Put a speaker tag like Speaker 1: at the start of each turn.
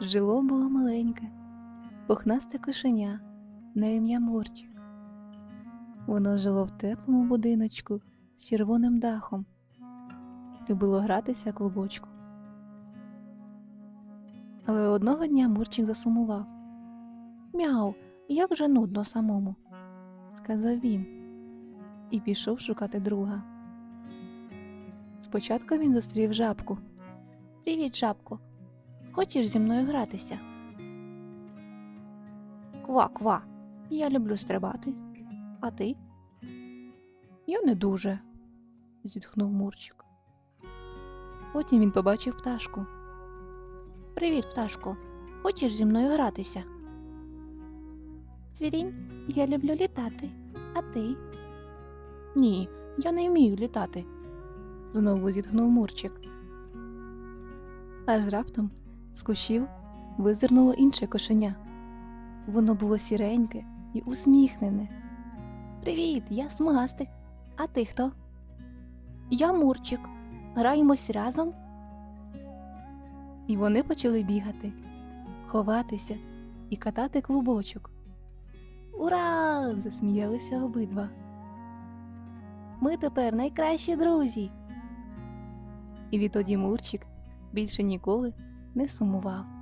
Speaker 1: Жило було маленьке, пухнасте кошеня на ім'я Мурчик. Воно жило в теплому будиночку з червоним дахом любило гратися клубочку. Але одного дня Мурчик засумував. Мяу, як же нудно самому, сказав він і пішов шукати друга. Спочатку він зустрів жабку. Привіт, жабко. Хочеш зі мною гратися? Ква, ква. Я люблю стрибати. А ти? Я не дуже, зітхнув Мурчик. Потім він побачив пташку. Привіт, пташко. Хочеш зі мною гратися? Цвірінь, я люблю літати. А ти? Ні, я не вмію літати, знову зітхнув Мурчик. Аж раптом з кущів визирнуло інше кошеня. Воно було сіреньке і усміхнене. Привіт, я смугастик. А ти хто? Я Мурчик. Граємось разом. І вони почали бігати, ховатися і катати клубочок. Ура! засміялися обидва. Ми тепер найкращі друзі. І відтоді Мурчик більше ніколи не сумував.